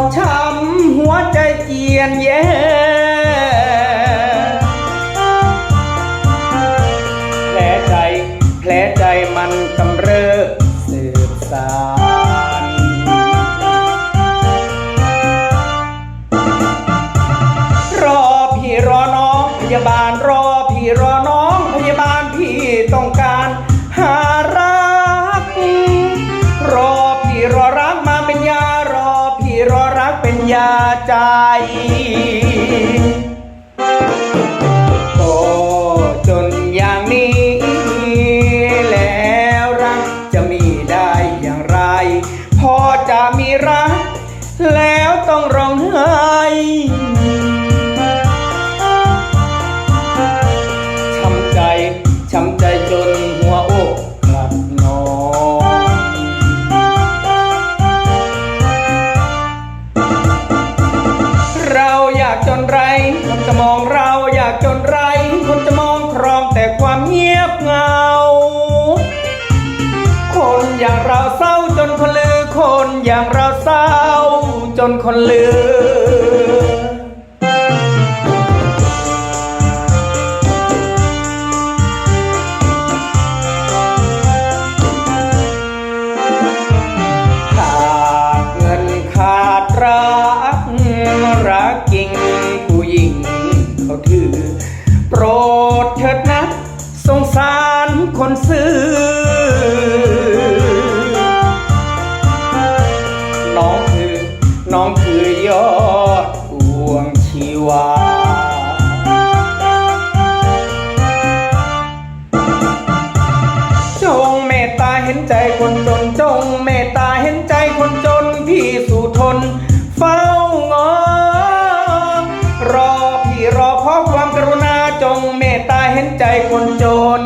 ดช้ำหัวใจเจียนแย่แผลใจแผลใจมันกำเริบสืบสานรอพี่รอน้องพยาบาล โอ้จนอย่างนี้ แล้วรักจะมีได้อย่างไร พอจะมีรัก แล้วต้องร้องไห้ช้ำใจช้ำใจจนากจนไร คนจะมองเราอยากจนไร คนจะมองครองแต่ความเงียบเงา คนอย่างเราเศร้าจนคนลือ คนอย่างเราเศร้าจนคนลือ คนซื้อ น้องคือน้องคือยอดดวงชีวา จงเมตตาเห็นใจคนจน จงเมตตาเห็นใจคนจนพี่สู่ทน เฝ้างอ รอพี่รอขอความกรุณาจงเมตตาเห็นใจคนจน